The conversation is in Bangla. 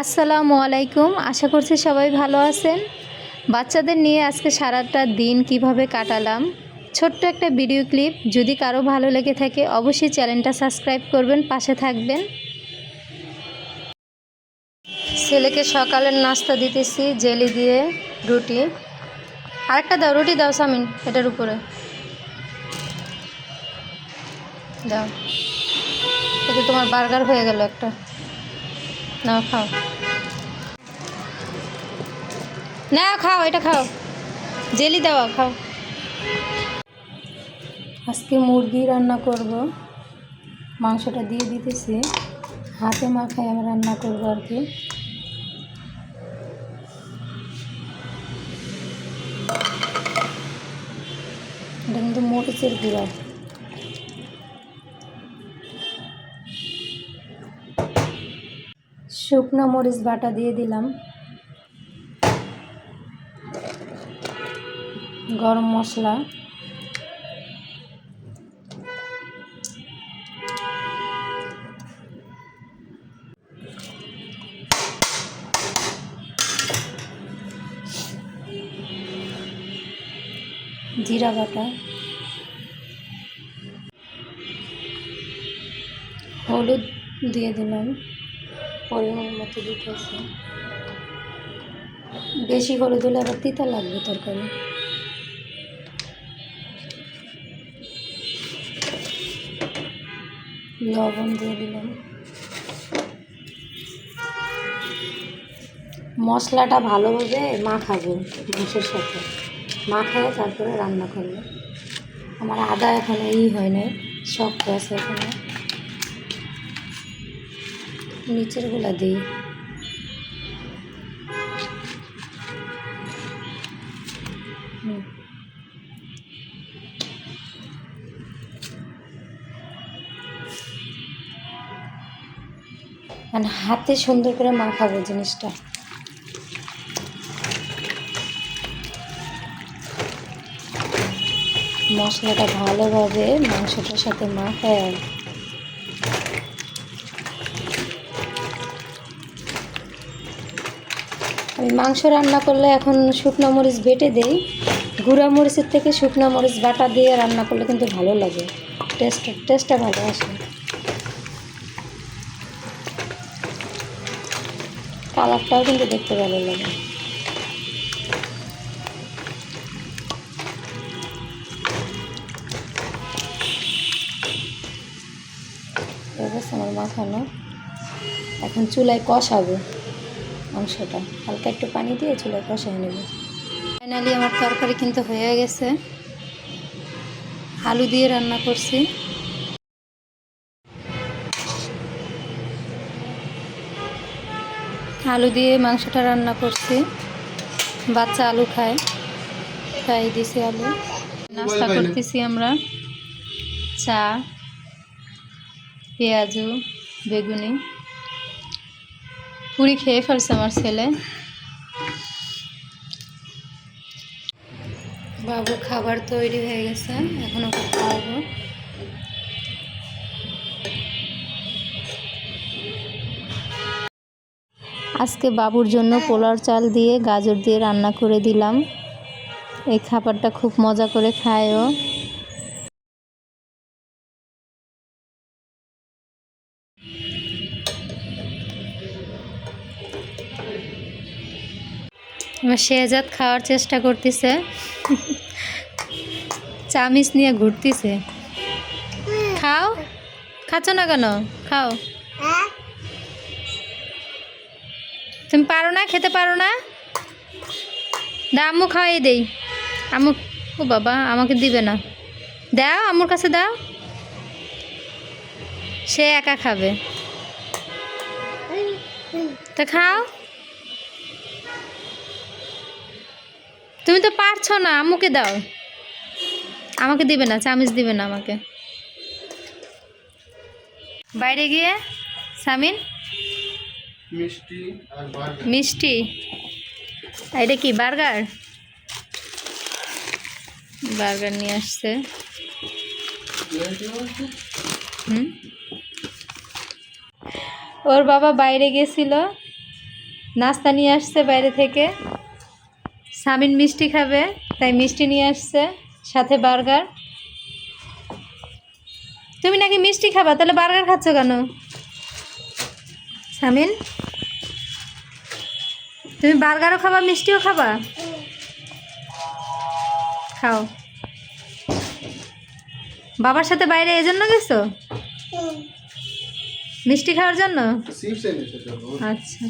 আসসালামু আলাইকুম। আশা করছি সবাই ভালো আছেন। বাচ্চাদের নিয়ে আজকে সারাটা দিন কীভাবে কাটালাম? ছোট্ট একটা ভিডিও ক্লিপ। যদি কারও ভালো লেগে থাকে, অবশ্যই চ্যানেলটা সাবস্ক্রাইব করবেন, পাশে থাকবেন। ছেলেকে সকালের নাস্তা দিতেছি, জেলি দিয়ে রুটি। আরেকটা দাও, রুটি দাও সামিন, এটার উপরে। দাও। এটা তোমার বার্গার হয়ে গেল একটা। নাও, খাও। না, খাও, এটা খাও। জেলি দেওয়া, খাও। আজকে মুরগি রান্না করব। মাংসটা দিয়ে দিতেছি। হাতে মাখায় আমি রান্না করব আর কি। এটা কিন্তু মরিচের গুঁড়া। শুকনো মরিচ বাটা দিয়ে দিলাম। গরম মশলা। জিরা বাটা। হলুদ দিয়ে দিলাম। পরিমাণ মতো দিতেছে। বেশি হলুদ হলে আবার তিতা লাগবে তরকারি। লবণ দিয়ে দিলাম। মশলাটা ভালোভাবে মাখাবো মাংসের সাথে। মাখায় তারপরে রান্না করব। আমার আদা এখনও ই হয় নাই, শক্ত আছে এখানে। নিচেরগুলা দিই। মানে হাতে সুন্দর করে মাখাবো জিনিসটা। মশলাটা ভালোভাবে মাংসটার সাথে মাখায় মাংস রান্না করলে এখন শুকনো মরিচ বেটে দেই। গুঁড়া মরিচের থেকে শুকনো মরিচ বাটা দিয়ে রান্না করলে কিন্তু ভালো লাগে। টেস্ট টেস্টটা ভালো আসে। কালারটাও কিন্তু দেখতে ভালো লাগে। আমার মাখানো এখন চুলায় কষাবো। মাংসটা হালকা একটু পানি দিয়ে চুলায় কষাই নেব। ফাইনালি আমার তরকারি কিন্তু হয়ে গেছে। আলু দিয়ে রান্না করছি। আলু দিয়ে মাংসটা রান্না করছি। বাচ্চা আলু খায়। তাই দিছি আলু। নাস্তা করতেছি আমরা। চা পেঁয়াজু বেগুনি। পুরি খেয়ে ফেলছে আমার ছেলে। বাবু খাবার তৈরি হয়ে গেছে এখন ওকে খাওয়াবো। আজকে বাবুর জন্য পোলার চাল দিয়ে গাজর দিয়ে রান্না করে দিলাম। এই খাবারটা খুব মজা করে খায় এবার শেহজাদ খাওয়ার চেষ্টা করতেছে। চামিচ নিয়ে ঘুরতেছে। খাও। খাচ্ছ না কেন? খাও। তুমি পারো না? খেতে পারো না? দা আম্মু খাওয়াই দেই। আম্মু ও বাবা আমাকে দিবে না। দাও আম্মুর কাছে দাও। সে একা খাবে। তা খাও। তুমি তো পারছ না আম্মুকে দাও। আমাকে দিবে না চামিচ দিবে না আমাকে। বাইরে গিয়ে সামিন? মিষ্টি এটা কি বার্গার? বার্গার নিয়ে আসছে। হুম? ওর বাবা বাইরে গেছিল নাস্তা নিয়ে আসছে বাইরে থেকে। সামিন মিষ্টি খাবে তাই মিষ্টি নিয়ে আসছে সাথে বার্গার। তুমি নাকি মিষ্টি খাবা? তাহলে বার্গার খাচ্ছ কেন? সামিন? তুমি বার্গারও খাবা মিষ্টিও খাবা? খাও। বাবার সাথে বাইরে এজন্য গেছো? মিষ্টি খাওয়ার জন্য? আচ্ছা।